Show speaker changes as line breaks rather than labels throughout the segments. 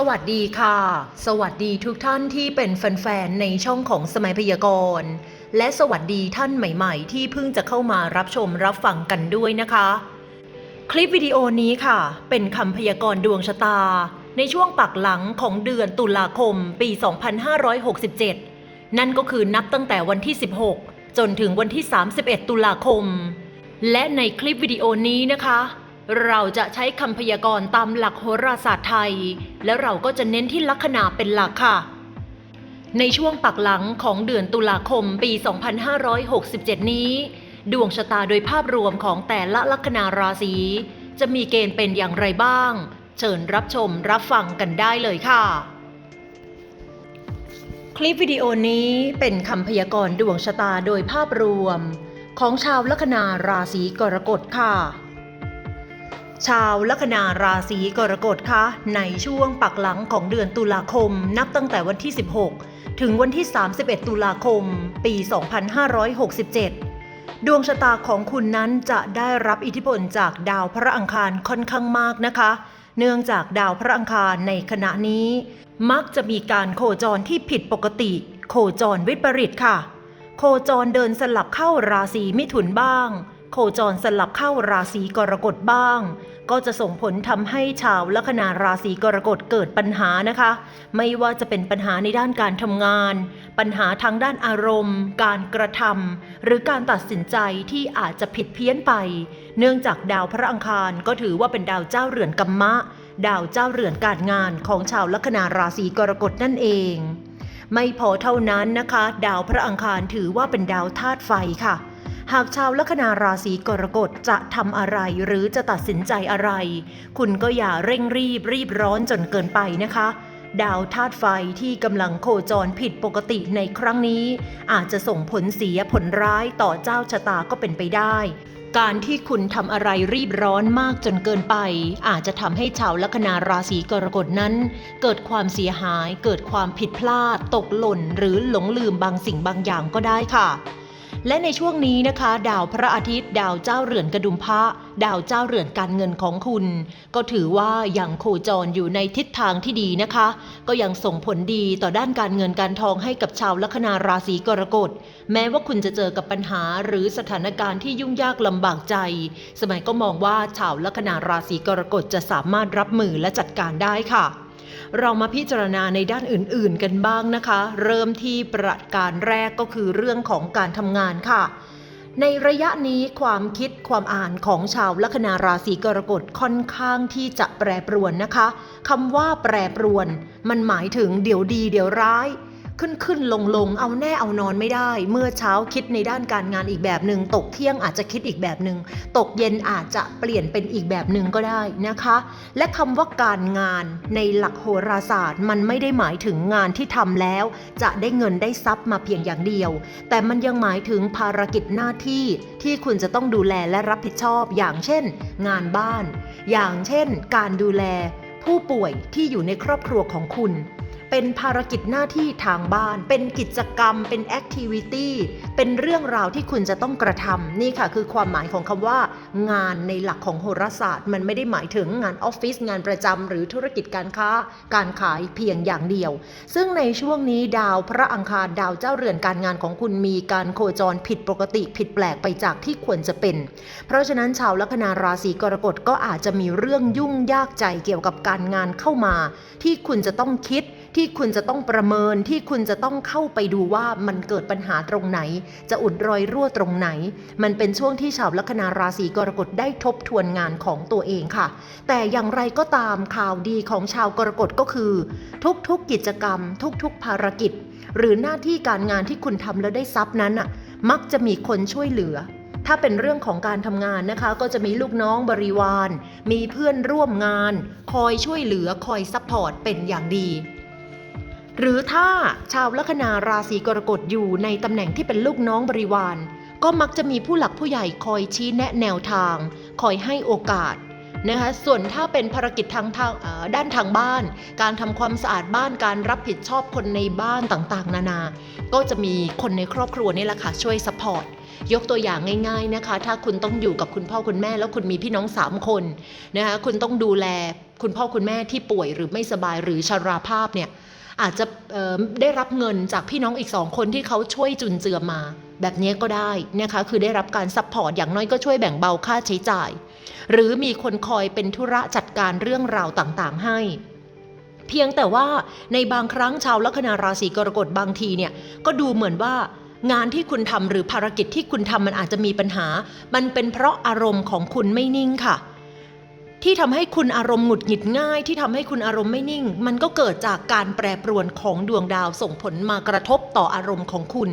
สวัสดีค่ะ สวัสดีทุกท่านที่เป็นแฟนๆ ในช่องของสมัยพยากรณ์ และสวัสดีท่านใหม่ๆ ที่เพิ่งจะเข้ามารับชมรับฟังกันด้วยนะคะ คลิปวิดีโอนี้ค่ะ เป็นคำพยากรณ์ดวงชะตา ในช่วงปักหลังของเดือนตุลาคมปี 2567 นั่นก็คือนับตั้งแต่วันที่ 16 จนถึงวันที่ 31 ตุลาคม และในคลิปวิดีโอนี้นะคะ เราจะใช้คำพยากรณ์ตามหลักโหราศาสตร์ไทย และเราก็จะเน้นที่ลัคนาเป็นหลักค่ะ ในช่วงปักหลังของเดือนตุลาคมปี 2567 นี้ ดวงชะตาโดยภาพรวมของแต่ละลัคนาราศีจะมีเกณฑ์เป็นอย่างไรบ้าง เชิญรับชมรับฟังกันได้เลยค่ะ คลิปวิดีโอนี้เป็นคำพยากรณ์ดวงชะตาโดยภาพรวม ของชาวลัคนาราศีกรกฎค่ะ ชาวลัคนาราศีกรกฎคะในช่วงปักหลังของเดือนตุลาคม นับตั้งแต่วันที่ 16 ถึงวันที่ 31 ตุลาคม ปี 2567 ดวงชะตาของคุณนั้นจะได้รับอิทธิพลจากดาวพระอังคารค่อนข้างมากนะคะ เนื่องจากดาวพระอังคารในขณะนี้ มักจะมีการโคจรที่ผิดปกติ โคจรวิปริตค่ะ โคจรเดินสลับเข้าราศีมิถุนบ้าง คจรสลับเข้าราศีกรกฎบ้าง ก็จะส่งผลทำให้ชาวลัคนาราศีกรกฎเกิดปัญหานะคะ ไม่ว่าจะเป็นปัญหาในด้านการทำงาน ปัญหาทางด้านอารมณ์ การกระทำหรือการตัดสินใจที่อาจจะผิดเพี้ยนไป เนื่องจากดาวพระอังคารก็ถือว่าเป็นดาวเจ้าเรือนกัมมะ ดาวเจ้าเรือนการงานของชาวลัคนาราศีกรกฎนั่นเองไม่พอเท่านั้นนะคะ ดาวพระอังคารถือว่าเป็นดาวธาตุไฟค่ะ หากชาวลัคนาราศีกรกฎจะทำอะไรหรือจะตัดสินใจอะไร คุณก็อย่าเร่งรีบรีบร้อนจนเกินไปนะคะดาวธาตุไฟที่กำลังโคจรผิดปกติในครั้งนี้ อาจจะส่งผลเสียผลร้ายต่อเจ้าชะตาก็เป็นไปได้ การที่คุณทำอะไรรีบร้อนมากจนเกินไป อาจจะทำให้ชาวลัคนาราศีกรกฎนั้น เกิดความเสียหาย เกิดความผิดพลาด ตกหล่น หรือหลงลืมบางสิ่งบางอย่างก็ได้ค่ะ และในช่วงนี้นะคะ ดาวพระอาทิตย์ ดาวเจ้าเรือนกระดุมพระดาวเจ้าเรือนการเงินของคุณ ก็ถือว่ายังโคจรอยู่ในทิศทางที่ดีนะคะ ก็ยังส่งผลดีต่อด้านการเงินการทองให้กับชาวลัคนาราศีกรกฎ แม้ว่าคุณจะเจอกับปัญหาหรือสถานการณ์ที่ยุ่งยากลำบากใจ สมัยก็มองว่าชาวลัคนาราศีกรกฎจะสามารถรับมือและจัดการได้ค่ะ เรามาพิจารณาในด้านอื่นๆกันบ้างนะคะ เริ่มที่ประการแรกก็คือเรื่องของการทำงานค่ะ ในระยะนี้ความคิดความอ่านของชาวลัคนาราศีกรกฎค่อนข้างที่จะแปรปรวนนะคะคำว่าแปรปรวน มันหมายถึงเดี๋ยวดีเดี๋ยวร้าย ขึ้นขึ้นลงลงเอาแน่เอานอนไม่ได้ เมื่อเช้าคิดในด้านการงานอีกแบบหนึ่งตกเที่ยงอาจจะคิดอีกแบบหนึ่งตกเย็นอาจจะเปลี่ยนเป็นอีกแบบหนึ่งก็ได้นะคะ และคำว่าการงานในหลักโหราศาสตร์ มันไม่ได้หมายถึงงานที่ทำแล้ว จะได้เงินได้ทรัพย์มาเพียงอย่างเดียว แต่มันยังหมายถึงภารกิจหน้าที่ที่คุณจะต้องดูแลและรับผิดชอบ อย่างเช่น งานบ้าน อย่างเช่น การดูแลผู้ป่วยที่อยู่ในครอบครัวของคุณ เป็นภารกิจหน้าที่ทางบ้าน เป็นกิจกรรม เป็นแอคทิวิตี้ เป็นเรื่องราวที่คุณจะต้องกระทำนี่ค่ะคือความหมายของคำว่า งานในหลักของโหราศาสตร์ มันไม่ได้หมายถึงงานออฟฟิศงานประจำหรือธุรกิจการค้า การขายเพียงอย่างเดียว ซึ่งในช่วงนี้ดาวพระอังคารดาวเจ้าเรือนการงานของคุณมีการโคจรผิดปกติผิดแปลกไปจากที่ควรจะเป็น เพราะฉะนั้นชาวลัคนาราศีกรกฎก็อาจจะมีเรื่องยุ่งยากใจเกี่ยวกับการงานเข้ามา ที่คุณจะต้องคิด ที่คุณจะต้องประเมินที่คุณจะต้องเข้าไปดูว่ามันเกิดปัญหาตรงไหน จะอุดรอยรั่วตรงไหน มันเป็นช่วงที่ชาวลัคนาราศีกรกฎได้ทบทวนงานของตัวเองค่ะ แต่อย่างไรก็ตามข่าวดีของชาวกรกฎก็คือ ทุกๆกิจกรรม ทุกๆภารกิจ หรือหน้าที่การงานที่คุณทำแล้วได้ทรัพย์นั้นอะมักจะมีคนช่วยเหลือถ้าเป็นเรื่องของการทำงานนะคะ ก็จะมีลูกน้องบริวาร มีเพื่อนร่วมงาน คอยช่วยเหลือคอยซัพพอร์ตเป็นอย่างดี หรือถ้าชาวลัคนาราศีกรกฎอยู่ในตำแหน่งที่เป็นลูกน้องบริวาร ก็มักจะมีผู้หลักผู้ใหญ่คอยชี้แนะแนวทาง คอยให้โอกาสนะคะส่วนถ้าเป็นภารกิจทางทางด้านทางบ้าน การทำความสะอาดบ้านการรับผิดชอบคนในบ้านต่างๆ นานา ก็จะมีคนในครอบครัวนี่แหละค่ะช่วยสปอร์ตยกตัวอย่างง่าย ๆนะคะ ถ้าคุณต้องอยู่กับคุณพ่อคุณแม่ แล้วคุณมีพี่น้องสามคนนะคะคุณต้องดูแลคุณพ่อคุณแม่ที่ป่วยหรือไม่สบายหรือชราภาพเนี่ย อาจจะได้รับเงินจากพี่น้องอีกสองคนที่เขาช่วยจุนเจือมา แบบนี้ก็ได้นะคะคือได้รับการซัพพอร์ตอย่างน้อยก็ช่วยแบ่งเบาค่าใช้จ่าย หรือมีคนคอยเป็นธุระจัดการเรื่องราวต่างๆ ให้ เพียงแต่ว่าในบางครั้งชาวลัคนาราศีกรกฎบางทีเนี่ยก็ดูเหมือนว่างานที่คุณทำหรือภารกิจที่คุณทำมันอาจจะมีปัญหา มันเป็นเพราะอารมณ์ของคุณไม่นิ่งค่ะ ที่ทำให้คุณอารมณ์หงุดหงิดง่าย ที่ทำให้คุณอารมณ์ไม่นิ่ง มันก็เกิดจากการแปรปรวนของดวงดาวส่งผลมากระทบต่ออารมณ์ของคุณ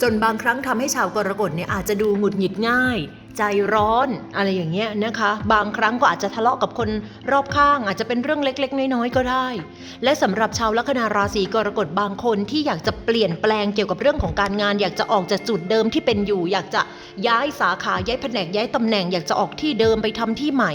จนบางครั้งทำให้ชาวกรกฎเนี่ยอาจจะดูหงุดหงิดง่าย ใจร้อนอะไรอย่างเงี้ยนะคะ บางครั้งก็อาจจะทะเลาะกับคนรอบข้าง อาจจะเป็นเรื่องเล็ก ๆ น้อยๆก็ได้ และสำหรับชาวลัคนาราศีกรกฎบางคนที่อยากจะเปลี่ยนแปลงเกี่ยวกับเรื่องของการงาน อยากจะออกจากจุดเดิมที่เป็นอยู่ อยากจะย้ายสาขาย้ายแผนกย้ายตำแหน่ง อยากจะออกที่เดิมไปทำที่ใหม่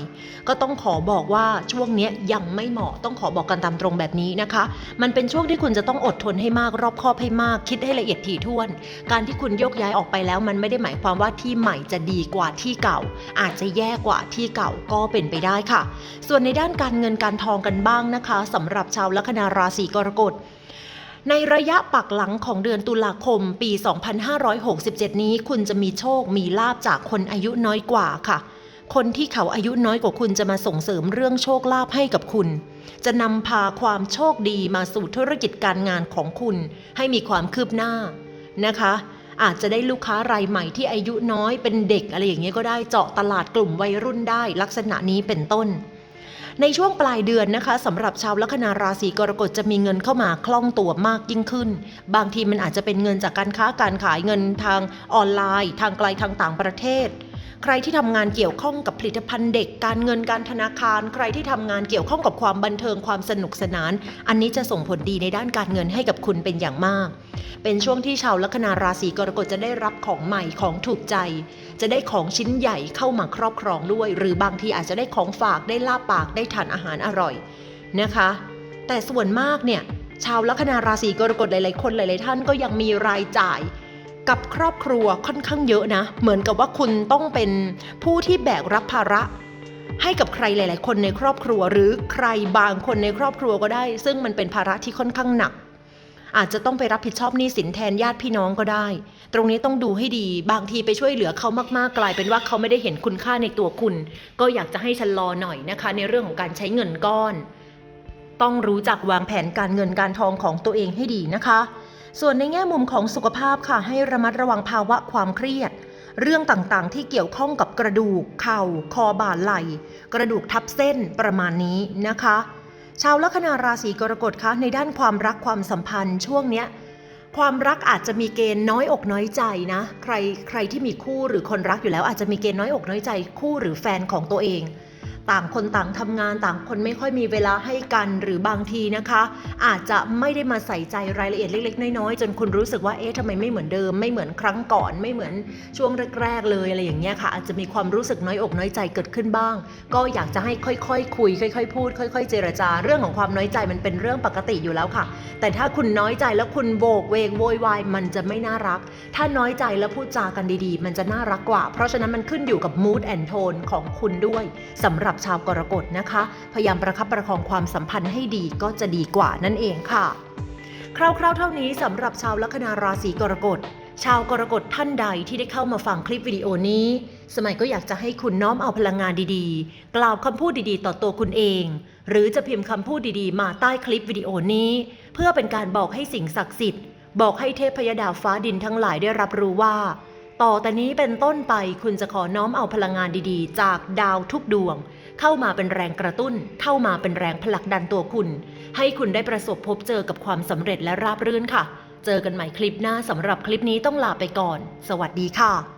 ก็ต้องขอบอกว่าช่วงนี้ยังไม่เหมาะต้องขอบอกกันตามตรงแบบนี้นะคะ มันเป็นช่วงที่คุณจะต้องอดทนให้มากรอบคอบให้มาก คิดให้ละเอียดถี่ถ้วน การที่คุณโยกย้ายออกไปแล้ว มันไม่ได้หมายความว่าที่ใหม่จะดีกว่าที่เก่า อาจจะแย่กว่าที่เก่าก็เป็นไปได้ค่ะ ส่วนในด้านการเงินการทองกันบ้างนะคะสำหรับชาวลัคนาราศีกรกฎในระยะปักหลังของเดือนตุลาคมปี 2567 นี้ คุณจะมีโชคมีลาบจากคนอายุน้อยกว่าค่ะ คนที่เขาอายุน้อยกว่าคุณจะมาส่งเสริมเรื่องโชคลาภให้กับคุณ จะนำพาความโชคดีมาสู่ธุรกิจการงานของคุณ ให้มีความคืบหน้านะคะ อาจจะได้ลูกค้ารายใหม่ที่อายุน้อยเป็นเด็กอะไรอย่างเงี้ยก็ได้เจาะตลาดกลุ่มวัยรุ่นได้ลักษณะนี้เป็นต้น ในช่วงปลายเดือนนะคะสำหรับชาวลัคนาราศีกรกฎจะมีเงินเข้ามาคล่องตัวมากยิ่งขึ้น บางทีมันอาจจะเป็นเงินจากการค้าการขายเงินทางออนไลน์ ทางไกลทางต่างประเทศ ใครที่ทำงานเกี่ยวข้องกับผลิตภัณฑ์เด็ก การเงินการธนาคาร ใครที่ทำงานเกี่ยวข้องกับความบันเทิงความสนุกสนาน อันนี้จะส่งผลดีในด้านการเงินให้กับคุณเป็นอย่างมาก เป็นช่วงที่ชาวลัคนาราศีกรกฎจะได้รับของใหม่ของถูกใจ จะได้ของชิ้นใหญ่เข้ามาครอบครองด้วย หรือบางทีอาจจะได้ของฝากได้ลาบปากได้ทานอาหารอร่อยนะคะ แต่ส่วนมากเนี่ยชาวลัคนาราศีกรกฎหลายๆคนหลาย ๆ ท่านก็ยังมีรายจ่าย กับครอบครัวค่อนข้างเยอะนะ เหมือนกับว่าคุณต้องเป็นผู้ที่แบกรับภาระ ให้กับใครหลาย ๆ คนในครอบครัว หรือใครบางคนในครอบครัวก็ได้ ซึ่งมันเป็นภาระที่ค่อนข้างหนัก อาจจะต้องไปรับผิดชอบหนี้สินแทนญาติพี่น้องก็ได้ ตรงนี้ต้องดูให้ดี บางทีไปช่วยเหลือเขามาก ๆ กลายเป็นว่าเขาไม่ได้เห็นคุณค่าในตัวคุณ ก็อยากจะให้ชะลอหน่อยนะคะ ในเรื่องของการใช้เงินก้อน ต้องรู้จักวางแผนการเงินการทองของตัวเองให้ดีนะคะ ส่วนในแง่มุมของสุขภาพค่ะให้ระมัดระวังภาวะความเครียด เรื่องต่างๆ ที่เกี่ยวข้องกับกระดูก เข่า คอบ่าไหล่ กระดูกทับเส้นประมาณนี้นะคะ ชาวลัคนาราศีกรกฎคะในด้านความรักความสัมพันธ์ช่วงเนี้ยความรักอาจจะมีเกณฑ์น้อยอกน้อยใจนะ ใครใครที่มีคู่หรือคนรักอยู่แล้วอาจจะมีเกณฑ์น้อยอกน้อยใจคู่หรือแฟนของตัวเอง ต่างคนต่างทำงานต่างคนไม่ค่อยมีเวลาให้กันหรือบางทีนะคะ อาจจะไม่ได้มาใส่ใจรายละเอียดเล็ก ๆ น้อยๆจนคุณรู้สึกว่าเอ๊ะทำไมไม่เหมือนเดิมไม่เหมือนครั้งก่อนไม่เหมือนช่วงแรกๆเลยอะไรอย่างเงี้ยค่ะ อาจจะมีความรู้สึกน้อยอกน้อยใจเกิดขึ้นบ้าง ก็อยากจะให้ค่อยๆคคุย ค่อย ๆ พูด ค่อย ๆ เจรจา เรื่องของความน้อยใจมันเป็นเรื่องปกติอยู่แล้วค่ะ แต่ถ้าคุณน้อยใจแล้วคุณโบกเวกโวยวายมันจะไม่น่ารัก ถ้าน้อยใจแล้วพูดจากันดีๆ มันจะน่ารักกว่า เพราะฉะนั้นมันขึ้นอยู่กับ mood and tone ของคุณด้วยสำหรับชาวกรกฎนะคะ พยายามประคับประคองความสัมพันธ์ให้ดีก็จะดีกว่านั่นเองค่ะ คร่าวๆเท่านี้สำหรับชาวลัคนาราศีกรกฎชาวกรกฎท่านใดที่ได้เข้ามาฟังคลิปวิดีโอนี้ สมัยก็อยากจะให้คุณน้อมเอาพลังงานดีๆ กล่าวคำพูดดีๆ ต่อตัวคุณเอง หรือจะพิมพ์คำพูดดีๆ มาใต้คลิปวิดีโอนี้ เพื่อเป็นการบอกให้สิ่งศักดิ์สิทธิ์ บอกให้เทพยดาฟ้าดินทั้งหลายได้รับรู้ว่า ต่อแต่นี้เป็นต้นไปคุณจะขอน้อมเอาพลังงานดีๆ จากดาวทุกดวง เข้ามาเป็นแรงกระตุ้น เข้ามาเป็นแรงผลักดันตัวคุณ ให้คุณได้ประสบพบเจอกับความสำเร็จและราบรื่นค่ะ เจอกันใหม่คลิปหน้าสำหรับคลิปนี้ต้องลาไปก่อน สวัสดีค่ะ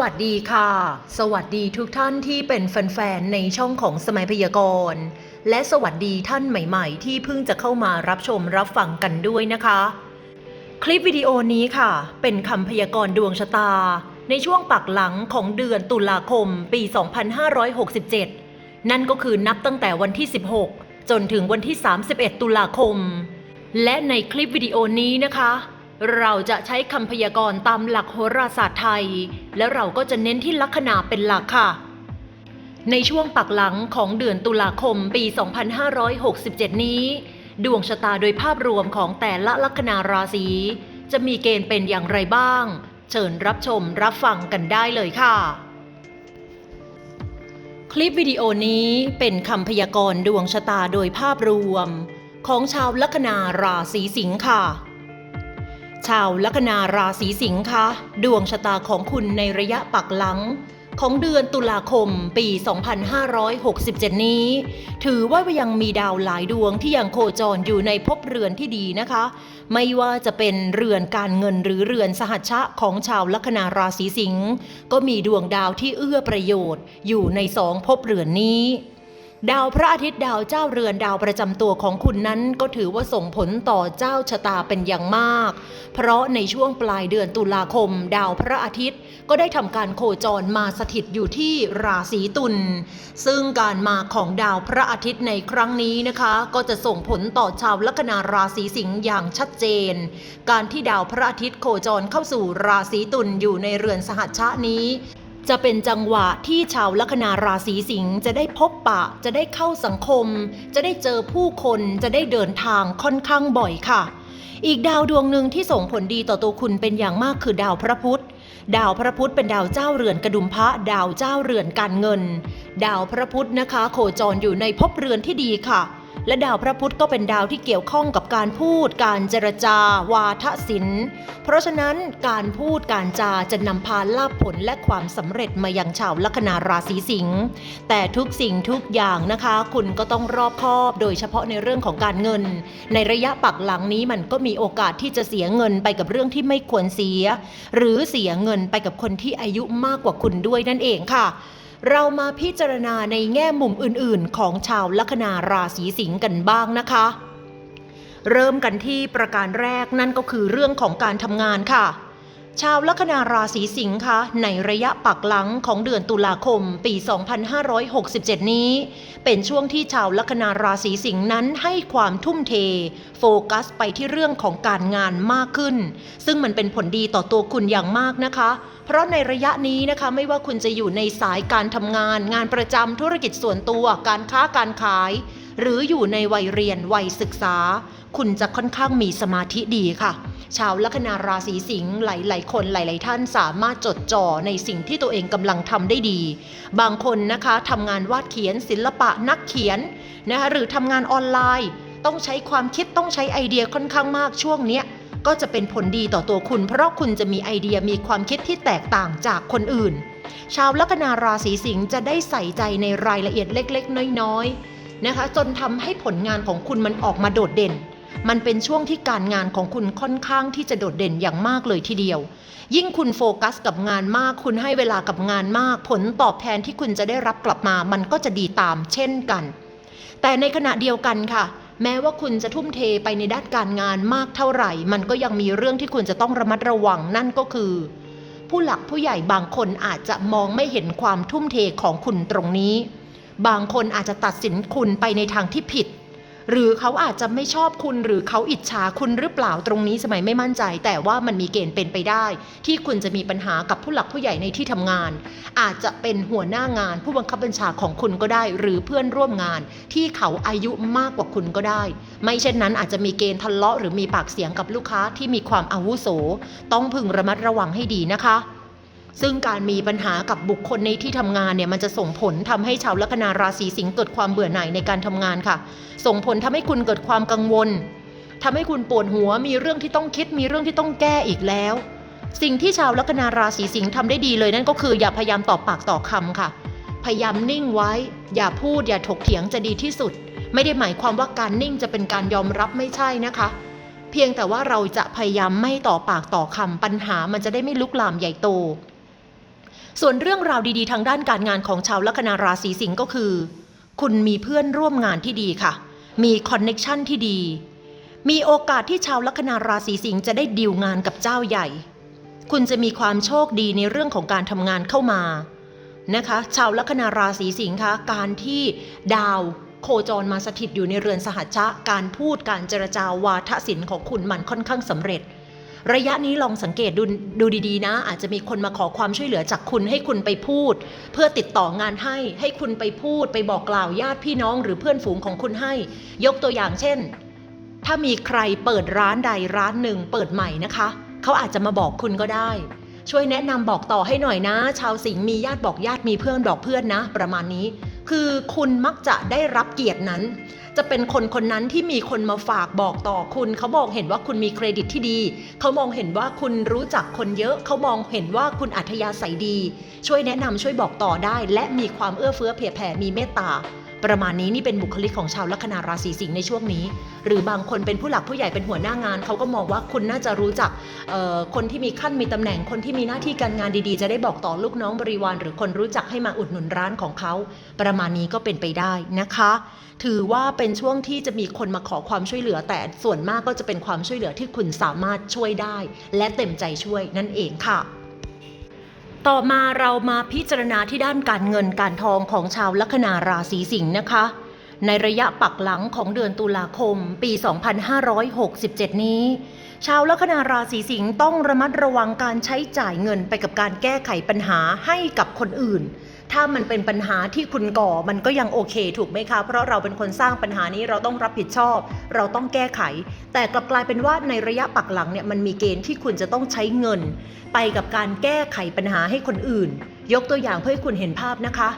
วัสดีค่ะ สวัสดีทุกท่านที่เป็นแฟนๆ ในช่องของสมัยพยากรณ์ และสวัสดีท่านใหม่ๆ ที่เพิ่งจะเข้ามารับชมรับฟังกันด้วยนะคะ คลิปวิดีโอนี้ค่ะ เป็นคำพยากรณ์ดวงชะตา ในช่วงปักหลังของเดือนตุลาคมปี 2567 นั่นก็คือนับตั้งแต่วันที่ 16 จนถึงวันที่ 31 ตุลาคม และในคลิปวิดีโอนี้นะคะ เราจะใช้คำพยากรณ์ตามหลักโหราศาสตร์ไทย และเราก็จะเน้นที่ลัคนาเป็นหลักค่ะ ในช่วงปักหลังของเดือนตุลาคมปี 2567 นี้ ดวงชะตาโดยภาพรวมของแต่ละลัคนาราศีจะมีเกณฑ์เป็นอย่างไรบ้าง เชิญรับชมรับฟังกันได้เลยค่ะ คลิปวิดีโอนี้เป็นคำพยากรณ์ดวงชะตาโดยภาพรวม ของชาวลัคนาราศีสิงค์ค่ะ ชาวลัคนาราศีสิงค์คะ ดวงชะตาของคุณในระยะปักหลัง ของเดือนตุลาคมปี 2567 นี้ ถือว่ายังมีดาวหลายดวงที่ยังโคจรอยู่ในภพเรือนที่ดีนะคะ ไม่ว่าจะเป็นเรือนการเงินหรือเรือนสหัชชะของชาวลัคนาราศีสิงห์ก็มีดวงดาวที่เอื้อประโยชน์อยู่ในสองภพเรือนนี้ ดาวพระอาทิตย์ดาวเจ้าเรือนดาวประจำตัวของคุณนั้นก็ถือว่าส่งผลต่อเจ้าชะตาเป็นอย่างมาก เพราะในช่วงปลายเดือนตุลาคม ดาวพระอาทิตย์ก็ได้ทำการโคจรมาสถิตอยู่ที่ราศีตุล ซึ่งการมาของดาวพระอาทิตย์ในครั้งนี้นะคะ ก็จะส่งผลต่อชาวลัคนาราศีสิงห์อย่างชัดเจน การที่ดาวพระอาทิตย์โคจรเข้าสู่ราศีตุลอยู่ในเรือนสหัชชะนี้ จะเป็นจังหวะที่ชาวลัคนาราศีสิงห์จะได้พบปะ จะได้เข้าสังคม จะได้เจอผู้คนจะได้เดินทางค่อนข้างบ่อยค่ะ อีกดาวดวงหนึ่งที่ส่งผลดีต่อตัวคุณเป็นอย่างมากคือดาวพระพุธดาวพระพุธเป็นดาวเจ้าเรือนกระดุมพระดาวเจ้าเรือนการเงิน ดาวพระพุธนะคะ โคจรอยู่ในภพเรือนที่ดีค่ะ และดาวพระพุธก็เป็นดาวที่เกี่ยวข้องกับการพูด การเจรจา วาทศิลป์ เพราะฉะนั้นการพูดการจาจะนำพาลาภผลและความสำเร็จมายังชาวลัคนาราศีสิงห์แต่ทุกสิ่งทุกอย่างนะคะ คุณก็ต้องรอบคอบโดยเฉพาะในเรื่องของการเงิน ในระยะปักหลังนี้มันก็มีโอกาสที่จะเสียเงินไปกับเรื่องที่ไม่ควรเสีย หรือเสียเงินไปกับคนที่อายุมากกว่าคุณด้วยนั่นเองค่ะ เรามาพิจารณาในแง่มุมอื่นๆ ของชาวลัคนาราศีสิงห์กันบ้างนะคะ เริ่มกันที่ประการแรกนั่นก็คือเรื่องของการทำงานค่ะ ชาวลัคนาราศีสิงห์คะในระยะปักหลังของเดือนตุลาคมปี 2567 นี้ เป็นช่วงที่ชาวลัคนาราศีสิงห์นั้นให้ความทุ่มเท โฟกัสไปที่เรื่องของการงานมากขึ้น ซึ่งมันเป็นผลดีต่อตัวคุณอย่างมากนะคะ เพราะในระยะนี้นะคะไม่ว่าคุณจะอยู่ในสายการทำงาน งานประจำธุรกิจส่วนตัว การค้าการขาย หรืออยู่ในวัยเรียนวัยศึกษา คุณจะค่อนข้างมีสมาธิดีค่ะ ชาวลัคนาราศีสิงห์หลายๆ คนหลาย ๆ ท่านสามารถจดจ่อในสิ่งที่ตัวเองกำลังทำได้ดี บางคนนะคะทำงานวาดเขียนศิลปะนักเขียนนะคะหรือทำงานออนไลน์ ต้องใช้ความคิดต้องใช้ไอเดียค่อนข้างมากช่วงเนี้ย ก็จะเป็นผลดีต่อตัวคุณ เพราะคุณจะมีไอเดียมีความคิดที่แตกต่างจากคนอื่น ชาวลัคนาราศีสิงห์จะได้ใส่ใจในรายละเอียดเล็ก ๆ น้อยๆนะคะ จนทำให้ผลงานของคุณมันออกมาโดดเด่น มันเป็นช่วงที่การงานของคุณค่อนข้างที่จะโดดเด่นอย่างมากเลยทีเดียว ยิ่งคุณโฟกัสกับงานมาก คุณให้เวลากับงานมาก ผลตอบแทนที่คุณจะได้รับกลับมา มันก็จะดีตามเช่นกัน แต่ในขณะเดียวกันค่ะ แม้ว่าคุณจะทุ่มเทไปในด้านการงานมากเท่าไหร่ มันก็ยังมีเรื่องที่คุณจะต้องระมัดระวังนั่นก็คือ ผู้หลักผู้ใหญ่บางคนอาจจะมองไม่เห็นความทุ่มเทของคุณตรงนี้ บางคนอาจจะตัดสินคุณไปในทางที่ผิด หรือเขาอาจจะไม่ชอบคุณหรือเขาอิจฉาคุณหรือเปล่าตรงนี้สมัยไม่มั่นใจ แต่ว่ามันมีเกณฑ์เป็นไปได้ ที่คุณจะมีปัญหากับผู้หลักผู้ใหญ่ในที่ทำงาน อาจจะเป็นหัวหน้างาน ผู้บังคับบัญชาของคุณก็ได้ หรือเพื่อนร่วมงาน ที่เขาอายุมากกว่าคุณก็ได้ ไม่เช่นนั้นอาจจะมีเกณฑ์ทะเลาะหรือมีปากเสียงกับลูกค้าที่มีความอาวุโส ต้องพึงระมัดระวังให้ดีนะคะ ซึ่งการมีปัญหากับบุคคลในที่ทำงานเนี่ยมันจะส่งผลทำให้ชาวลัคนาราศีสิงห์เกิดความเบื่อหน่ายในการทำงานค่ะ ส่งผลทำให้คุณเกิดความกังวลทำให้คุณปวดหัวมีเรื่องที่ต้องคิดมีเรื่องที่ต้องแก้อีกแล้ว สิ่งที่ชาวลัคนาราศีสิงห์ทำได้ดีเลยนั่นก็คืออย่าพยายามตอบปากต่อคำค่ะ พยายามนิ่งไว้ อย่าพูดอย่าถกเถียงจะดีที่สุด ไม่ได้หมายความว่าการนิ่งจะเป็นการยอมรับไม่ใช่นะคะเพียงแต่ว่าเราจะพยายามไม่ต่อปากต่อคำปัญหามันจะได้ไม่ลุกลามใหญ่โต ส่วนเรื่องราวดีๆ ทางด้านการงานของชาวลัคนาราศีสิงห์ก็คือ คุณมีเพื่อนร่วมงานที่ดีค่ะ มีคอนเน็ชันที่ดี มีโอกาสที่ชาวลัคนาราศีสิงห์จะได้ดีลงานกับเจ้าใหญ่ คุณจะมีความโชคดีในเรื่องของการทำงานเข้ามานะคะ ชาวลัคนาราศีสิงห์คะการที่ดาวโคจรมาสถิตอยู่ในเรือนสหัชชะการพูดการเจรจาวาทศิลป์ของคุณมันค่อนข้างสำเร็จ ระยะนี้ลองสังเกตดูดูดีๆนะ อาจจะมีคนมาขอความช่วยเหลือจากคุณให้คุณไปพูด เพื่อติดต่องานให้ให้คุณไปพูด ไปบอกกล่าวญาติพี่น้องหรือเพื่อนฝูงของคุณให้ ยกตัวอย่างเช่น ถ้ามีใครเปิดร้านใดร้านหนึ่งเปิดใหม่นะคะ เขาอาจจะมาบอกคุณก็ได้ ช่วยแนะนำบอกต่อให้หน่อยนะ ชาวสิงห์มีญาติบอกญาติมีเพื่อนบอกเพื่อนนะ ประมาณนี้ คือคุณมักจะได้รับเกียรตินั้น จะเป็นคนคนนั้นที่มีคนมาฝากบอกต่อคุณ เขามองเห็นว่าคุณมีเครดิตที่ดี เขามองเห็นว่าคุณรู้จักคนเยอะ เขามองเห็นว่าคุณอัธยาศัยดี ช่วยแนะนำช่วยบอกต่อได้ และมีความเอื้อเฟื้อเผื่อแผ่มีเมตตา ประมาณนี้นี่เป็นบุคลิกของชาวลัคนาราศีสิงห์ในช่วงนี้ หรือบางคนเป็นผู้หลักผู้ใหญ่เป็นหัวหน้างาน เขาก็มองว่าคุณน่าจะรู้จักคนที่มีขั้นมีตำแหน่งคนที่มีหน้าที่การงานดีๆ จะได้บอกต่อลูกน้องบริวาร หรือคนรู้จักให้มาอุดหนุนร้านของเขา ประมาณนี้ก็เป็นไปได้นะคะ ถือว่าเป็นช่วงที่จะมีคนมาขอความช่วยเหลือ แต่ส่วนมากก็จะเป็นความช่วยเหลือที่คุณสามารถช่วยได้ และเต็มใจช่วยนั่นเองค่ะ ต่อมาเรามาพิจารณาที่ด้านการเงินการทองของชาวลัคนาราศีสิงห์นะคะ ในระยะปักหลังของเดือนตุลาคม ปี 2567 นี้ ชาวลัคนาราศีสิงห์ต้องระมัดระวังการใช้จ่ายเงินไปกับการแก้ไขปัญหาให้กับคนอื่น ถ้ามันเป็นปัญหาที่คุณก่อมันก็ยังโอเคถูกไหมคะ เพราะเราเป็นคนสร้างปัญหานี้เราต้องรับผิดชอบ เราต้องแก้ไข แต่กลับกลายเป็นว่าในระยะปักหลังเนี่ยมันมีเกณฑ์ที่คุณจะต้องใช้เงิน ไปกับการแก้ไขปัญหาให้คนอื่น ยกตัวอย่างเพื่อให้คุณเห็นภาพนะคะ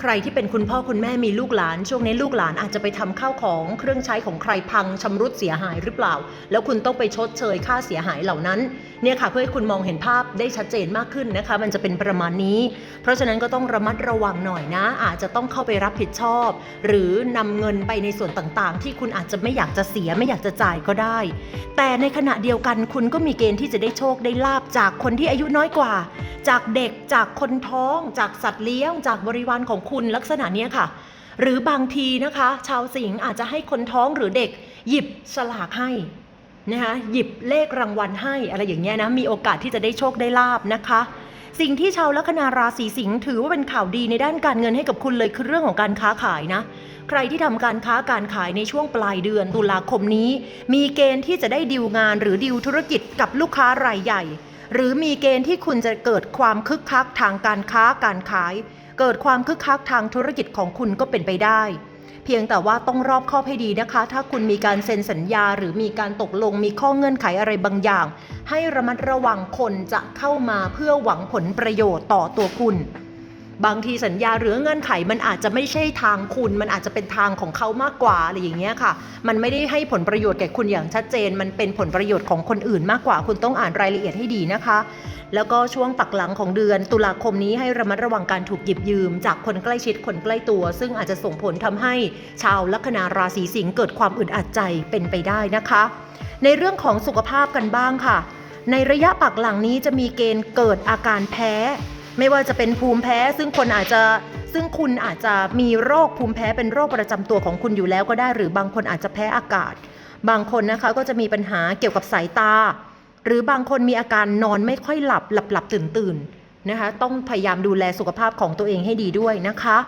ใครที่เป็นคุณพ่อคุณแม่มีลูกหลาน ช่วงนี้ลูกหลานอาจจะไปทำข้าวของเครื่องใช้ของใครพังชำรุดเสียหายหรือเปล่า แล้วคุณต้องไปชดเชยค่าเสียหายเหล่านั้นเนี่ยค่ะเพื่อให้คุณมองเห็นภาพได้ชัดเจนมากขึ้นนะคะ มันจะเป็นประมาณนี้ เพราะฉะนั้นก็ต้องระมัดระวังหน่อยนะ อาจจะต้องเข้าไปรับผิดชอบ หรือนำเงินไปในส่วนต่างๆ ที่คุณอาจจะไม่อยากจะเสียไม่อยากจะจ่ายก็ได้ แต่ในขณะเดียวกันคุณก็มีเกณฑ์ที่จะได้โชคได้ลาบจากคนที่อายุน้อยกว่า จากเด็กจากคนท้อง จากสัตว์เลี้ยง จากบริวารของคุณลักษณะนี้ค่ะ หรือบางทีนะคะ ชาวสิงห์อาจจะให้คนท้องหรือเด็ก หยิบสลากให้นะคะหยิบเลขรางวัลให้อะไรอย่างเงี้ยนะมีโอกาสที่จะได้โชคได้ลาบนะคะ สิ่งที่ชาวลัคนาราศีสิงห์ถือว่าเป็นข่าวดีในด้านการเงินให้กับคุณเลยคือเรื่องของการค้าขายนะ ใครที่ทำการค้าการขายในช่วงปลายเดือนตุลาคมนี้ มีเกณฑ์ที่จะได้ดีลงานหรือดีลธุรกิจกับลูกค้ารายใหญ่ หรือมีเกณฑ์ที่คุณจะเกิดความคึกคักทางการค้าการขาย เกิดความคึกคักทางธุรกิจของคุณก็เป็นไปได้ เพียงแต่ว่าต้องรอบคอบให้ดีนะคะ ถ้าคุณมีการเซ็นสัญญา หรือมีการตกลงมีข้อเงื่อนไขอะไรบางอย่าง ให้ระมัดระวังคนจะเข้ามาเพื่อหวังผลประโยชน์ต่อตัวคุณ บางทีสัญญาหรือเงื่อนไขมันอาจจะไม่ใช่ทางคุณ มันอาจจะเป็นทางของเขามากกว่าอะไรอย่างเงี้ยค่ะ มันไม่ได้ให้ผลประโยชน์แก่คุณอย่างชัดเจน มันเป็นผลประโยชน์ของคนอื่นมากกว่า คุณต้องอ่านรายละเอียดให้ดีนะคะ แล้วก็ช่วงปักหลังของเดือน ตุลาคมนี้ให้ระมัดระวังการถูกหยิบยืม จากคนใกล้ชิดคนใกล้ตัว ซึ่งอาจจะส่งผลทำให้ชาวลัคนาราศีสิงห์เกิดความอึดอัดใจเป็นไปได้นะคะ ในเรื่องของสุขภาพกันบ้างค่ะ ในระยะปักหลังนี้จะมีเกณฑ์เกิดอาการแพ้ ไม่ว่าจะเป็นภูมิแพ้ ซึ่งคนอาจจะซึ่งคุณอาจจะมีโรคภูมิแพ้เป็นโรคประจำตัวของคุณอยู่แล้วก็ได้ หรือบางคนอาจจะแพ้อากาศ บางคนนะคะก็จะมีปัญหาเกี่ยวกับสายตา หรือบางคนมีอาการนอนไม่ค่อยหลับหลับหลับตื่นตื่นนะคะต้องพยายามดูแลสุขภาพของตัวเองให้ดีด้วยนะคะ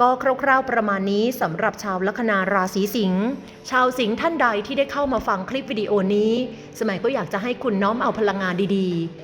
ก็คร่าวๆประมาณนี้สำหรับชาวลัคนาราศีสิงห์ชาวสิงห์ท่านใดที่ได้เข้ามาฟังคลิปวิดีโอนี้ สมัยก็อยากจะให้คุณน้อมเอาพลังงานดีๆ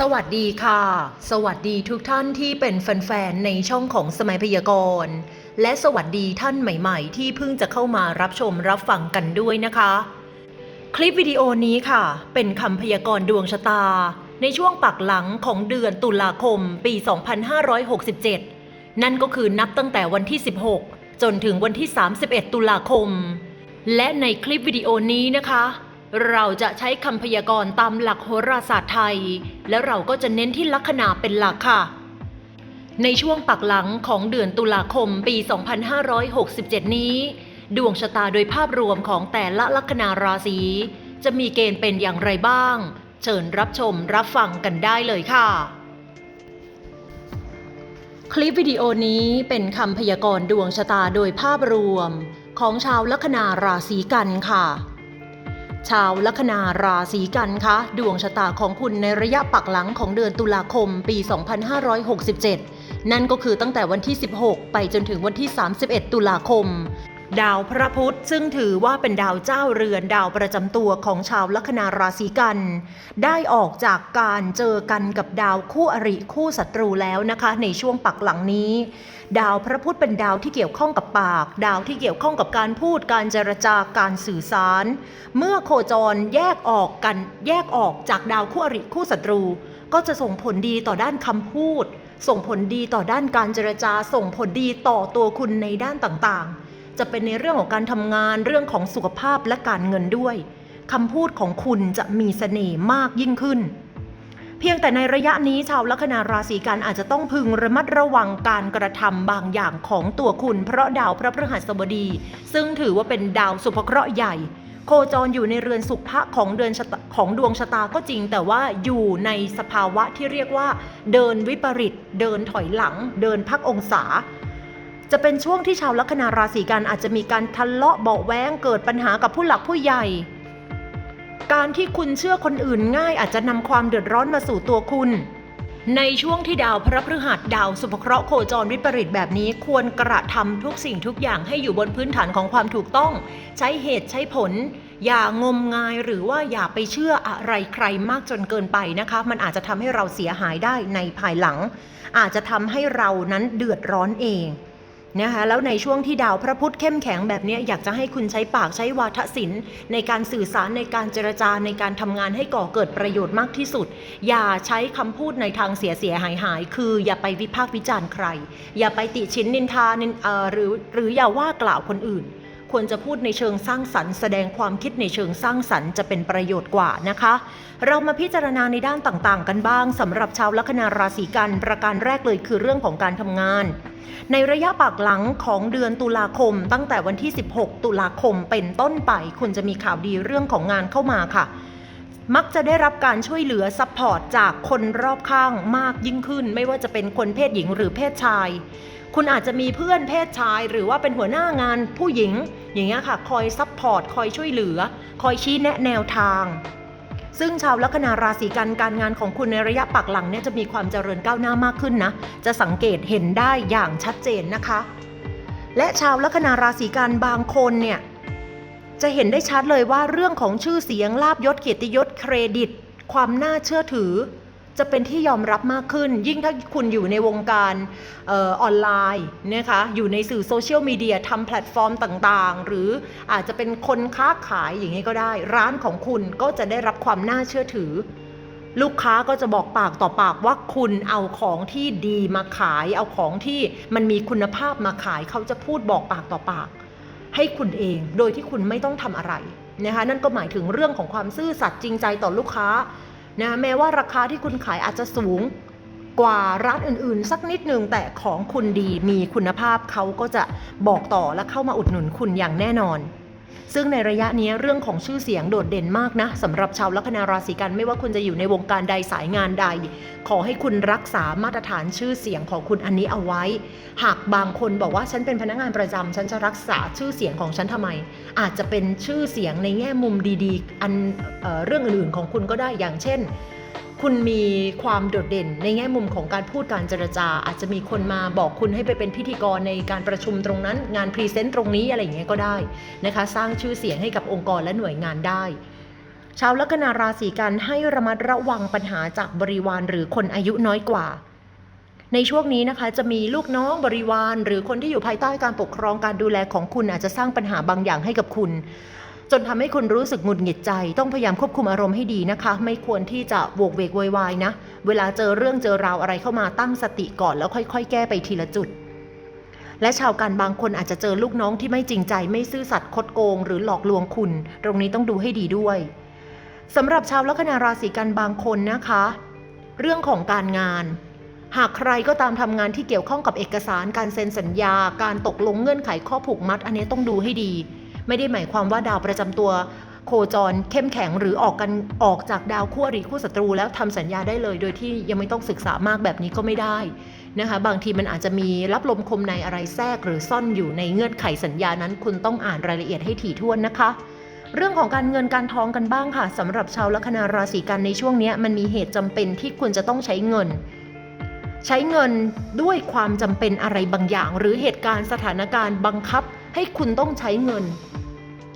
สวัสดีค่ะ สวัสดีทุกท่านที่เป็นแฟนๆ ในช่องของสมัยพยากรณ์ และสวัสดีท่านใหม่ๆ ที่เพิ่งจะเข้ามารับชมรับฟังกันด้วยนะคะ คลิปวิดีโอนี้ค่ะ เป็นคำพยากรณ์ดวงชะตา ในช่วงปักหลังของเดือนตุลาคมปี 2567 นั่นก็คือนับตั้งแต่วันที่ 16 จนถึงวันที่ 31 ตุลาคม และในคลิปวิดีโอนี้นะคะ เราจะใช้คำพยากรณ์ตามหลักโหราศาสตร์ไทย และเราก็จะเน้นที่ลัคนาเป็นหลักค่ะ ในช่วงปักหลังของเดือนตุลาคมปี 2567 นี้ ดวงชะตาโดยภาพรวมของแต่ละลัคนาราศีจะมีเกณฑ์เป็นอย่างไรบ้าง เชิญรับชมรับฟังกันได้เลยค่ะ คลิปวิดีโอนี้เป็นคำพยากรณ์ดวงชะตาโดยภาพรวมของชาวลัคนาราศีกันค่ะ ชาวลัคนาราศีกันคะดวงชะตาของคุณในระยะปักหลังของเดือนตุลาคมปี 2567 นั่นก็คือตั้งแต่วันที่ 16 ไปจนถึงวันที่ 31 ตุลาคม ดาวพระพุธซึ่งถือว่าเป็นดาวเจ้าเรือนดาวประจำตัวของชาวลัคนาราศีกัน ได้ออกจากการเจอกันกับดาวคู่อริคู่ศัตรูแล้วนะคะ ในช่วงปักหลังนี้ ดาวพระพุธเป็นดาวที่เกี่ยวข้องกับปาก ดาวที่เกี่ยวข้องกับการพูดการเจรจาการสื่อสาร เมื่อโคจรแยกออกกันแยกออกจากดาวคู่อริคู่ศัตรู ก็จะส่งผลดีต่อด้านคำพูด ส่งผลดีต่อด้านการเจรจา ส่งผลดีต่อตัวคุณในด้านต่างๆ จะเป็นในเรื่องของการทำงานเรื่องของสุขภาพและการเงินด้วยคำพูดของคุณจะมีเสน่ห์มากยิ่งขึ้น เพียงแต่ในระยะนี้ชาวลัคนาราศีกันอาจจะต้องพึงระมัดระวังการกระทำบางอย่างของตัวคุณ เพราะดาวพระพฤหัสบดี ซึ่งถือว่าเป็นดาวสุภเคราะห์ใหญ่ โคจรอยู่ในเรือนสุภะของเดือนของดวงชะตาก็จริง แต่ว่าอยู่ในสภาวะที่เรียกว่า เดินวิปริต เดินถอยหลัง เดินพักองศา จะเป็นช่วงที่ชาวลัคนาราศีกันอาจจะมีการทะเลาะเบาแว้งเกิดปัญหากับผู้หลักผู้ใหญ่ การที่คุณเชื่อคนอื่นง่ายอาจจะนำความเดือดร้อนมาสู่ตัวคุณ ในช่วงที่ดาวพระพฤหัสดาวสุภเคราะห์โคจรวิปริตแบบนี้ควรกระทำทุกสิ่งทุกอย่างให้อยู่บนพื้นฐานของความถูกต้อง ใช้เหตุใช้ผล อย่างมงายหรือว่าอย่าไปเชื่ออะไรใครมากจนเกินไปนะคะ มันอาจจะทำให้เราเสียหายได้ในภายหลัง อาจจะทำให้เรานั้นเดือดร้อนเอง นะคะแล้วในช่วงที่ดาวพระพุธเข้มแข็งแบบนี้อยากจะให้คุณใช้ปากใช้วาทศิลป์ ในการสื่อสารในการเจรจาในการทำงานให้ก่อเกิดประโยชน์มากที่สุด อย่าใช้คำพูดในทางเสียเสียหายหายคืออย่าไปวิพากษ์วิจารณ์ใคร อย่าไปติชินนินทานินหรือหรืออย่าว่ากล่าวคนอื่น ควรจะพูดในเชิงสร้างสรรค์แสดงความคิดในเชิงสร้างสรรค์จะเป็นประโยชน์กว่านะคะ เรามาพิจารณาในด้านต่างๆ กันบ้างสำหรับชาวลัคนาราศีกันประการแรกเลยคือเรื่องของการทำงาน ในระยะปากหลังของเดือนตุลาคม ตั้งแต่วันที่ 16 ตุลาคมเป็นต้นไป คุณจะมีข่าวดีเรื่องของงานเข้ามาค่ะมักจะได้รับการช่วยเหลือซัพพอร์ตจากคนรอบข้างมากยิ่งขึ้น ไม่ว่าจะเป็นคนเพศหญิงหรือเพศชาย คุณอาจจะมีเพื่อนเพศชาย หรือว่าเป็นหัวหน้างานผู้หญิง อย่างเงี้ยค่ะ คอยซัพพอร์ตคอยช่วยเหลือ คอยชี้แนะแนวทาง ซึ่งชาวลัคนาราศีกันการงานของคุณในระยะปักหลังเนี่ยจะมีความเจริญก้าวหน้ามากขึ้นนะ จะสังเกตเห็นได้อย่างชัดเจนนะคะ และชาวลัคนาราศีกันบางคนเนี่ยจะเห็นได้ชัดเลยว่าเรื่องของชื่อเสียงลาบยศเกียรติยศเครดิต ความน่าเชื่อถือ จะเป็นที่ยอมรับมากขึ้น ยิ่งถ้าคุณอยู่ในวงการออนไลน์นะคะอยู่ในสื่อโซเชียลมีเดียทำแพลตฟอร์มต่างๆ หรืออาจจะเป็นคนค้าขายอย่างนี้ก็ได้ ร้านของคุณก็จะได้รับความน่าเชื่อถือ ลูกค้าก็จะบอกปากต่อปากว่าคุณเอาของที่ดีมาขาย เอาของที่มันมีคุณภาพมาขาย เขาจะพูดบอกปากต่อปาก ให้คุณเองโดยที่คุณไม่ต้องทำอะไรนะคะนั่นก็หมายถึงเรื่องของความซื่อสัตย์จริงใจต่อลูกค้า นะแม้ว่าราคาที่คุณขายอาจจะสูงกว่าร้านอื่นๆ สักนิดหนึ่งแต่ของคุณดีมีคุณภาพเขาก็จะบอกต่อและเข้ามาอุดหนุนคุณอย่างแน่นอน ซึ่งในระยะนี้เรื่องของชื่อเสียงโดดเด่นมากนะสำหรับชาวลัคนาราศีกันไม่ว่าคุณจะอยู่ในวงการใดสายงานใด ขอให้คุณรักษามาตรฐานชื่อเสียงของคุณอันนี้เอาไว้ หากบางคนบอกว่าฉันเป็นพนักงานประจำฉันจะรักษาชื่อเสียงของฉันทำไม อาจจะเป็นชื่อเสียงในแง่มุมดี ๆ อันเออเรื่องอื่นๆของคุณก็ได้อย่างเช่น คุณมีความโดดเด่นในแง่มุมของการพูดการเจรจา อาจจะมีคนมาบอกคุณให้ไปเป็นพิธีกรในการประชุมตรงนั้น งานพรีเซนต์ตรงนี้อะไรอย่างเงี้ยก็ได้นะคะ สร้างชื่อเสียงให้กับองค์กรและหน่วยงานได้ชาวลัคนาราศีกันให้ระมัดระวังปัญหาจากบริวารหรือคนอายุน้อยกว่า ในช่วงนี้นะคะจะมีลูกน้องบริวาร หรือคนที่อยู่ภายใต้การปกครองการดูแลของคุณอาจจะสร้างปัญหาบางอย่างให้กับคุณ จนทำให้คุณรู้สึกหงุดหงิดใจ ต้องพยายามควบคุมอารมณ์ให้ดีนะคะ ไม่ควรที่จะโวกเวกโวยวายนะ เวลาเจอเรื่องเจอราวอะไรเข้ามาตั้งสติก่อนแล้วค่อย ๆ แก้ไปทีละจุด และชาวการบางคนอาจจะเจอลูกน้องที่ไม่จริงใจไม่ซื่อสัตย์คดโกง หรือหลอกลวงคุณ ตรงนี้ต้องดูให้ดีด้วยสำหรับชาวลัคนาราศีกันบางคนนะคะ เรื่องของการงานหากใครก็ตามทำงานที่เกี่ยวข้องกับเอกสาร การเซ็นสัญญา การตกลงเงื่อนไขข้อผูกมัด อันนี้ต้องดูให้ดี ไม่ได้หมายความว่าดาวประจำตัวโคจรเข้มแข็งหรือออกกันออกจากดาวคู่อริคู่ศัตรู แล้วทำสัญญาได้เลย โดยที่ยังไม่ต้องศึกษามากแบบนี้ก็ไม่ได้นะคะบางทีมันอาจจะมีรับลมคมในอะไรแทรกหรือซ่อนอยู่ในเงื่อนไขสัญญานั้น คุณต้องอ่านรายละเอียดให้ถี่ถ้วนนะคะ เรื่องของการเงินการทองกันบ้างค่ะสำหรับชาวลัคนาราศีกันในช่วงนี้มันมีเหตุจำเป็นที่คุณจะต้องใช้เงิน ใช้เงินด้วยความจำเป็นอะไรบางอย่าง หรือเหตุการณ์สถานการณ์บังคับ ให้คุณต้องใช้เงิน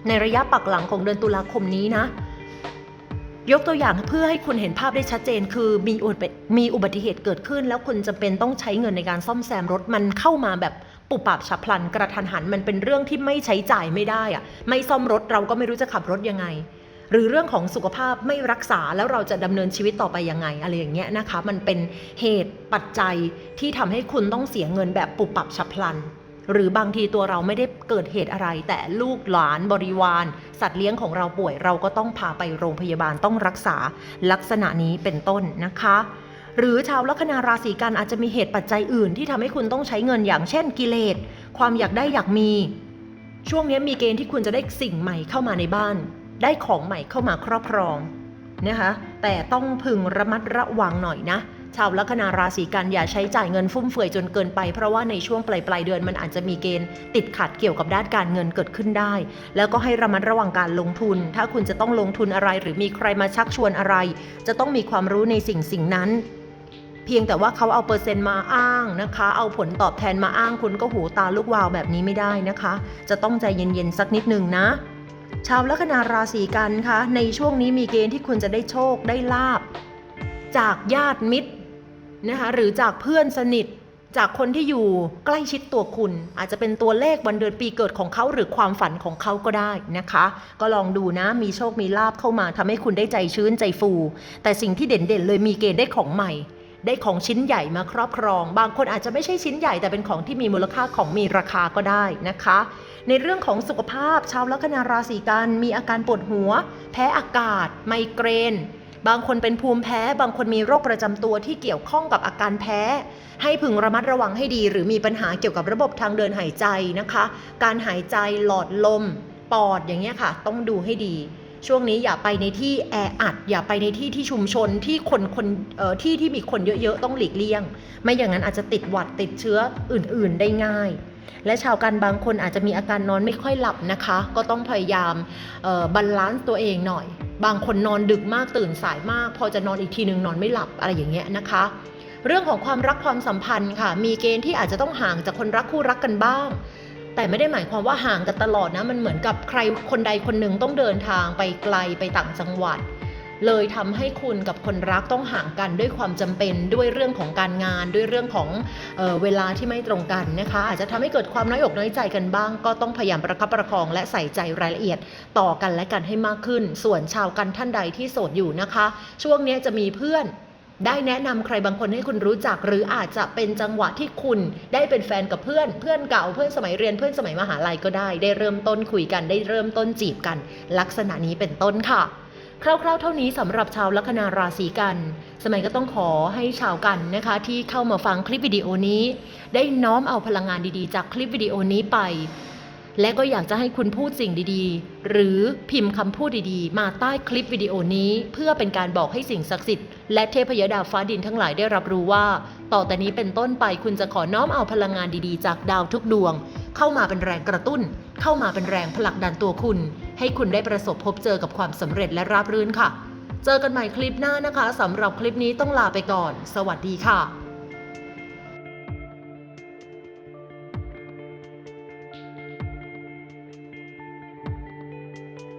ในระยะปักหลังของเดือนตุลาคมนี้นะ ยกตัวอย่างเพื่อให้คุณเห็นภาพได้ชัดเจน คือมีอุบัติมีอุบัติเหตุเกิดขึ้น แล้วคุณจำเป็นต้องใช้เงินในการซ่อมแซมรถมันเข้ามาแบบปุบปับฉับพลันกระทันหันมันเป็นเรื่องที่ไม่ใช้จ่ายไม่ได้อะไม่ซ่อมรถเราก็ไม่รู้จะขับรถยังไงหรือเรื่องของสุขภาพไม่รักษาแล้วเราจะดำเนินชีวิตต่อไปยังไง อะไรอย่างเงี้ยนะคะ มันเป็นเหตุปัจจัยที่ทำให้คุณต้องเสียเงินแบบปุบปับฉับพลัน หรือบางทีตัวเราไม่ได้เกิดเหตุอะไร แต่ลูกหลานบริวาร สัตว์เลี้ยงของเราป่วยเราก็ต้องพาไปโรงพยาบาลต้องรักษาลักษณะนี้เป็นต้นนะคะ หรือชาวลัคนาราศีกันอาจจะมีเหตุปัจจัยอื่น ที่ทำให้คุณต้องใช้เงินอย่างเช่นกิเลส ความอยากได้อยากมี ช่วงนี้มีเกณฑ์ที่คุณจะได้สิ่งใหม่เข้ามาในบ้าน ได้ของใหม่เข้ามาครอบครองนะคะแต่ต้องพึงระมัดระวังหน่อยนะ ชาวลัคนาราศีกันอย่าใช้จ่ายเงินฟุ่มเฟือยจนเกินไป เพราะว่าในช่วงปลายปลายเดือนมันอาจจะมีเกณฑ์ติดขัดเกี่ยวกับด้านการเงินเกิดขึ้นได้ แล้วก็ให้ระมัดระวังการลงทุน ถ้าคุณจะต้องลงทุนอะไรหรือมีใครมาชักชวนอะไร จะต้องมีความรู้ในสิ่งสิ่งนั้นเพียงแต่ว่าเขาเอาเปอร์เซ็นต์มาอ้างนะคะ เอาผลตอบแทนมาอ้างคุณก็หูตาลูกวาวแบบนี้ไม่ได้นะคะ จะต้องใจเย็นๆสักนิดหนึ่งนะ ชาวลัคนาราศีกันคะ ในช่วงนี้มีเกณฑ์ที่คุณจะได้โชคได้ลาบ จากญาติมิตร นะคะหรือจากเพื่อนสนิทจากคนที่อยู่ใกล้ชิดตัวคุณ อาจจะเป็นตัวเลขวันเดือนปีเกิดของเขาหรือความฝันของเขาก็ได้นะคะ ก็ลองดูนะมีโชคมีลาบเข้ามาทำให้คุณได้ใจชื้นใจฟู แต่สิ่งที่เด่นๆ เลยมีเกณฑ์ได้ของใหม่ ได้ของชิ้นใหญ่มาครอบครอง บางคนอาจจะไม่ใช่ชิ้นใหญ่แต่เป็นของที่มีมูลค่าของมีราคาก็ได้นะคะ ในเรื่องของสุขภาพชาวลัคนาราศีกันมีอาการปวดหัว แพ้อากาศ ไมเกรน บางคนเป็นภูมิแพ้ บางคนมีโรคประจำตัวที่เกี่ยวข้องกับอาการแพ้ ให้พึงระมัดระวังให้ดี หรือมีปัญหาเกี่ยวกับระบบทางเดินหายใจนะคะ การหายใจหลอดลม ปอดอย่างเงี้ยค่ะ ต้องดูให้ดี ช่วงนี้อย่าไปในที่แออัด อย่าไปในที่ที่ชุมชนที่คนคนเอ่อที่ที่มีคนเยอะๆต้องหลีกเลี่ยง ไม่อย่างนั้นอาจจะติดหวัดติดเชื้ออื่น ๆ ได้ง่าย และชาวกันบางคนอาจจะมีอาการนอนไม่ค่อยหลับนะคะ ก็ต้องพยายามบาลานซ์ตัวเองหน่อย บางคนนอนดึกมากตื่นสายมาก พอจะนอนอีกทีหนึ่งนอนไม่หลับอะไรอย่างเงี้ยนะคะ เรื่องของความรักความสัมพันธ์ค่ะ มีเกณฑ์ที่อาจจะต้องห่างจากคนรักคู่รักกันบ้าง แต่ไม่ได้หมายความว่าห่างกันตลอดนะมันเหมือนกับใครคนใดคนหนึ่งต้องเดินทางไปไกลไปต่างจังหวัด เลยทำให้คุณกับคนรักต้องห่างกันด้วยความจำเป็นด้วยเรื่องของการงาน ด้วยเรื่องของเออเวลาที่ไม่ตรงกันนะคะ อาจจะทำให้เกิดความน้อยอกน้อยใจกันบ้าง ก็ต้องพยายามประคับประคอง และใส่ใจรายละเอียดต่อกันและกันให้มากขึ้น ส่วนชาวกันท่านใดที่โสดอยู่นะคะ ช่วงนี้จะมีเพื่อนได้แนะนำใครบางคนให้คุณรู้จัก หรืออาจจะเป็นจังหวะที่คุณได้เป็นแฟนกับเพื่อน เพื่อนเก่าเพื่อนสมัยเรียนเพื่อนสมัยมหาลัยก็ได้ ได้เริ่มต้นคุยกันได้เริ่มต้นจีบกัน ลักษณะนี้เป็นต้นค่ะ คร่าวๆ เท่านี้สำหรับชาวลัคนาราศีกัน สมัยก็ต้องขอให้ชาวกันนะคะ ที่เข้ามาฟังคลิปวิดีโอนี้ ได้น้อมเอาพลังงานดีๆ จากคลิปวิดีโอนี้ไป และก็อยากจะให้คุณพูดสิ่งดีๆ หรือพิมพ์คำพูดดีๆ มาใต้คลิปวิดีโอนี้ เพื่อเป็นการบอกให้สิ่งศักดิ์สิทธิ์และเทพยดาฟ้าดินทั้งหลายได้รับรู้ว่า ต่อแต่นี้เป็นต้นไปคุณจะขอน้อมเอาพลังงานดีๆ จากดาวทุกดวง เข้ามาเป็นแรงกระตุ้น เข้ามาเป็นแรงผลักดันตัวคุณ ให้คุณได้ประสบพบเจอกับความสำเร็จและราบรื่นค่ะ เจอกันใหม่คลิปหน้านะคะสำหรับคลิปนี้ต้องลาไปก่อน สวัสดีค่ะ